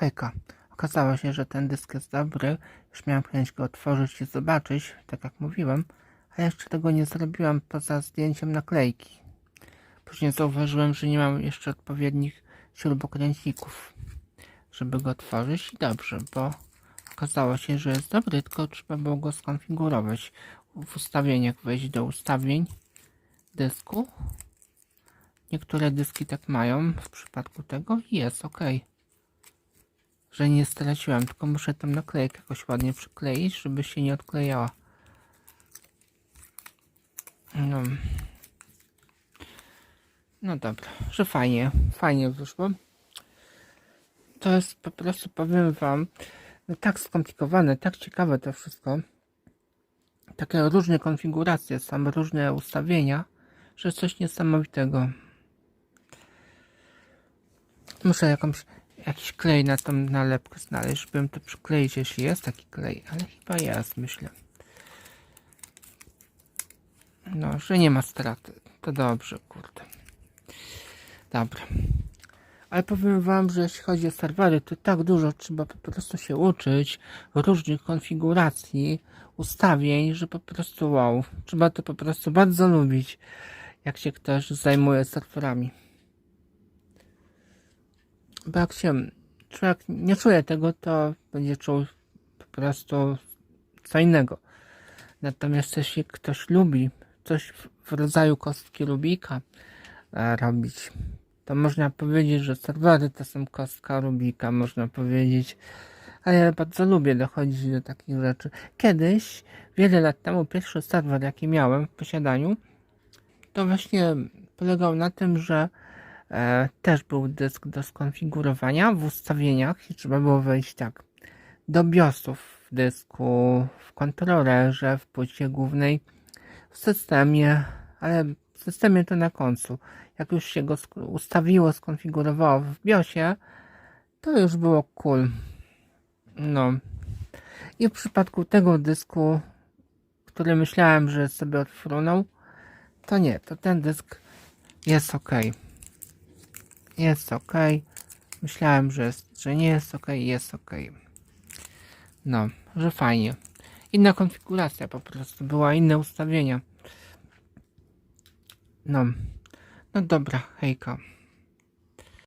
Hejka. Okazało się, że ten dysk jest dobry. Już miałem chęć go otworzyć i zobaczyć, tak jak mówiłem, a jeszcze tego nie zrobiłem poza zdjęciem naklejki. Później zauważyłem, że nie mam jeszcze odpowiednich śrubokrętników, żeby go otworzyć i dobrze, bo okazało się, że jest dobry, tylko trzeba było go skonfigurować. W ustawieniach wejść do ustawień dysku. Niektóre dyski tak mają w przypadku tego jest ok. Że nie straciłem, tylko muszę tą naklejkę jakoś ładnie przykleić, żeby się nie odklejała. No. No dobra, że fajnie, fajnie wyszło. To jest po prostu, powiem wam, tak skomplikowane, tak ciekawe to wszystko. Takie różne konfiguracje, są różne ustawienia, że coś niesamowitego. Muszę jakąś, jakiś klej na tą nalepkę znaleźć, żebym to przykleić, jeśli jest taki klej, ale chyba jest, myślę. No, że nie ma straty. To dobrze, kurde. Dobra. Ale powiem wam, że jeśli chodzi o serwery, to tak dużo trzeba po prostu się uczyć różnych konfiguracji, ustawień, że po prostu wow. Trzeba to po prostu bardzo lubić, jak się ktoś zajmuje serwerami. Bo jak się człowiek nie czuje tego, to będzie czuł po prostu co innego. Natomiast jeśli ktoś lubi coś w- rodzaju kostki Rubika e, robić, to można powiedzieć, że serwery to są kostka Rubika, można powiedzieć. Ale ja bardzo lubię dochodzić do takich rzeczy. Kiedyś, wiele lat temu, pierwszy serwer, jaki miałem w posiadaniu, to właśnie polegał na tym, że też był dysk do skonfigurowania w ustawieniach i trzeba było wejść tak do BIOSów w dysku, w kontrolerze, w płycie głównej, w systemie, ale w systemie to na końcu. Jak już się go ustawiło, skonfigurowało w BIOSie, to już było cool. No. I w przypadku tego dysku, który myślałem, że sobie odfrunął, to nie, to ten dysk jest ok. Jest ok. Myślałem, że, jest, że nie jest ok, jest ok. No, że fajnie. Inna konfiguracja po prostu, była inne ustawienia. No, no dobra, hejka.